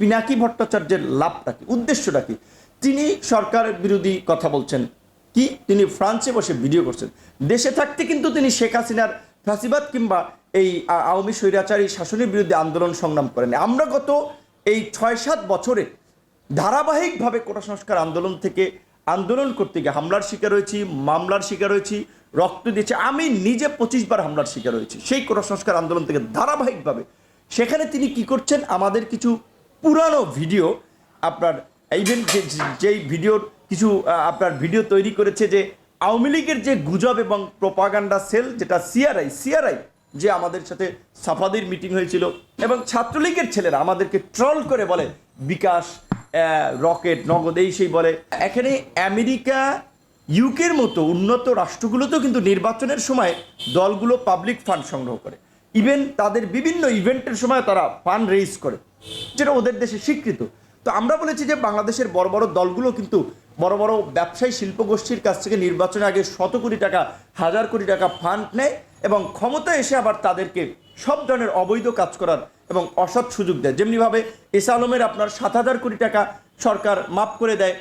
পিনাকি ভট্টাচার্যের লাভটা কি? উদ্দেশ্যটা কি? তিনি সরকার বিরোধী কথা বলছেন। কি? তিনি ফ্রান্সে বসে ভিডিও করছেন। দেশে থাকতে কিন্তু তিনি শেখ হাসিনার ফাঁসিবাদ কিংবা এই আওয়ামী স্বৈরাচারী শাসনের বিরুদ্ধে আন্দোলন সংগ্রাম করেন। আমরা গত এই ছয় সাত বছরে ধারাবাহিকভাবে কোটা সংস্কার আন্দোলন থেকে আন্দোলন করতে গিয়ে হামলার শিকার হয়েছি, মামলার শিকার হয়েছি, রক্ত দিয়েছি। আমি নিজে পঁচিশ বার হামলার শিকার হয়েছি। সেই কোটা সংস্কার আন্দোলন থেকে ধারাবাহিকভাবে। সেখানে তিনি কি করছেন? আমাদের কিছু পুরানো ভিডিও আপনার ইভেন যেই ভিডিওর কিছু আপনার ভিডিও তৈরি করেছে যে আওয়ামী লীগের যে গুজব এবং প্রপাগান্ডা সেল যেটা সিআরআই সিআরআই যে আমাদের সাথে সাফাদির মিটিং হয়েছিল, এবং ছাত্রলীগের ছেলেরা আমাদেরকে ট্রল করে বলে, বিকাশ রকেট, নগদ, এই সেই বলে। এখানে আমেরিকা ইউকের মতো উন্নত রাষ্ট্রগুলোতেও কিন্তু নির্বাচনের সময় দলগুলো পাবলিক ফান্ড সংগ্রহ করে। ইভেন তাদের বিভিন্ন ইভেন্টের সময় তারা ফান্ড রেইজ করে। যেটা ওদের দেশে স্বীকৃত। তো আমরা বলেছি যে বাংলাদেশের বড় বড় দলগুলো কিন্তু বড় বড় ব্যবসায়ী শিল্পগোষ্ঠীর কাছ থেকে নির্বাচনের আগে শত কোটি টাকা, হাজার কোটি টাকা ফান্ড নেয় এবং ক্ষমতা এসে আবার তাদেরকে সব ধরনের অবৈধ কাজ করার এবং অসৎ সুযোগ দেয়। যেমনিভাবে এসা আলমের আপনার সাত হাজার কোটি টাকা সরকার মাফ করে দেয়,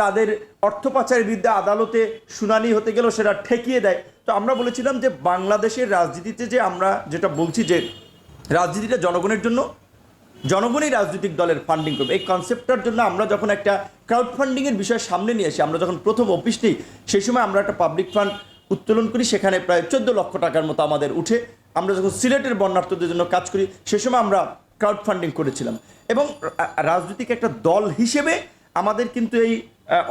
তাদের অর্থ পাচারের বিরুদ্ধে আদালতে শুনানি হতে গেলেও সেটা ঠেকিয়ে দেয়। তো আমরা বলেছিলাম যে বাংলাদেশের রাজনীতিতে যে আমরা যেটা বলছি যে রাজনীতিটা জনগণের জন্য জনগণই রাজনৈতিক দলের ফান্ডিং করবে। এই কনসেপ্টটার জন্য আমরা যখন একটা ক্রাউড ফান্ডিংয়ের বিষয় সামনে নিয়ে আসি, আমরা যখন প্রথম অফিস নিই, সেই সময় আমরা একটা পাবলিক ফান্ড উত্তোলন করি, সেখানে প্রায় চোদ্দ লক্ষ টাকার মতো আমাদের উঠে আমরা যখন সিলেটের বন্যার্থদের জন্য কাজ করি, সে সময় আমরা ক্রাউড ফান্ডিং করেছিলাম। এবং রাজনৈতিক একটা দল হিসেবে আমাদের কিন্তু এই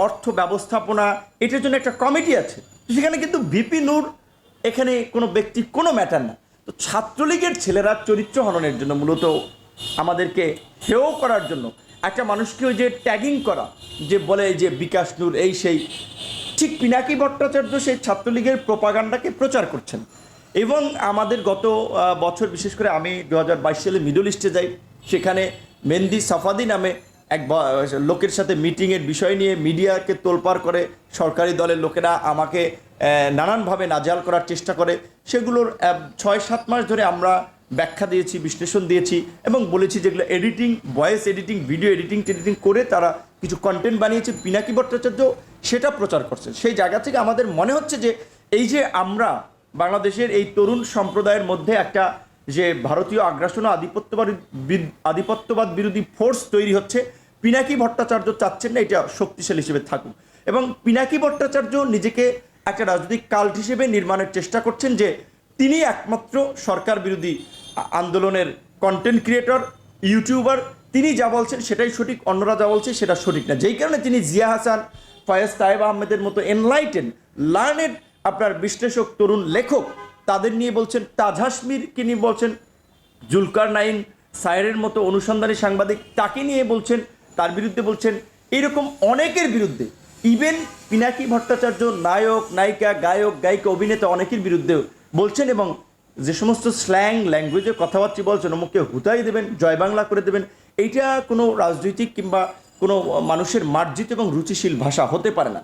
অর্থ ব্যবস্থাপনা, এটার জন্য একটা কমিটি আছে। সেখানে কিন্তু ভিপি নূর এখানে কোনো ব্যক্তি, কোনো ম্যাটার না। তো ছাত্রলীগের ছেলেরা চরিত্র হননের জন্য মূলত আমাদেরকে হেয় করার জন্য একটা মানুষকে ওই যে ট্যাগিং করা, যে বলে যে বিকাশ নূর এই সেই, ঠিক পিনাকি ভট্টাচার্য সেই ছাত্রলীগের প্রপাগান্ডাকে প্রচার করছেন। এবং আমাদের গত বছর বিশেষ করে আমি দু হাজার বাইশ সালে মিডল ইস্টে যাই, সেখানে মেহেন্দি সাফাদি নামে এক লোকের সাথে মিটিংয়ের বিষয় নিয়ে মিডিয়াকে তোলপাড় করে, সরকারি দলের লোকেরা আমাকে নানানভাবে নাজাল করার চেষ্টা করে। সেগুলোর ছয় সাত মাস ধরে আমরা ব্যাখ্যা দিয়েছি, বিশ্লেষণ দিয়েছি এবং বলেছি যেগুলো editing voice editing video editing টেডিটিং করে তারা কিছু কন্টেন্ট বানিয়েছে। পিনাকি ভট্টাচার্য সেটা প্রচার করছে সেই জায়গা থেকে আমাদের মনে হচ্ছে যে এই যে আমরা বাংলাদেশের এই তরুণ সম্প্রদায়ের মধ্যে একটা যে ভারতীয় আগ্রাসন আধিপত্যবাদ বিদ- আধিপত্যবাদ বিরোধী ফোর্স তৈরি হচ্ছে, পিনাকি ভট্টাচার্য চাচ্ছেন না এটা শক্তিশালী হিসেবে থাকুক। এবং পিনাকি ভট্টাচার্য নিজেকে একটা রাজনৈতিক কাল্ট হিসেবে নির্মাণের চেষ্টা করছেন যে তিনি একমাত্র সরকার বিরোধী আন্দোলনের কন্টেন্ট ক্রিয়েটর ইউটিউবার তিনি যা বলছেন সেটাই সঠিক, অন্যরা যা বলছে সেটা সঠিক না। যেই কারণে তিনি জিয়া হাসান, ফয়েজ তায়েব আহমেদের মতো এনলাইটেন লার্নেড আপনার বিশ্লেষক, তরুণ লেখক, তাদের নিয়ে বলছেন, তাজ হাসমিরকে নিয়ে বলছেন, জুলকার নাইন, সায়েরের মতো অনুসন্ধানী সাংবাদিক, তাকে নিয়ে বলছেন, তার বিরুদ্ধে বলছেন, এরকম অনেকের বিরুদ্ধে ইভেন পিনাকি ভট্টাচার্য, নায়ক, নায়িকা, গায়ক, গায়িকা, অভিনেতা অনেকের বিরুদ্ধেও বলছেন এবং যে সমস্ত স্ল্যাং ল্যাঙ্গুয়েজে কথাবার্তা বলছেন, অমুককে হুতাই দেবেন, জয় বাংলা করে দেবেন, এইটা কোনো রাজনৈতিক কিংবা কোনো মানুষের মার্জিত এবং রুচিশীল ভাষা হতে পারে না।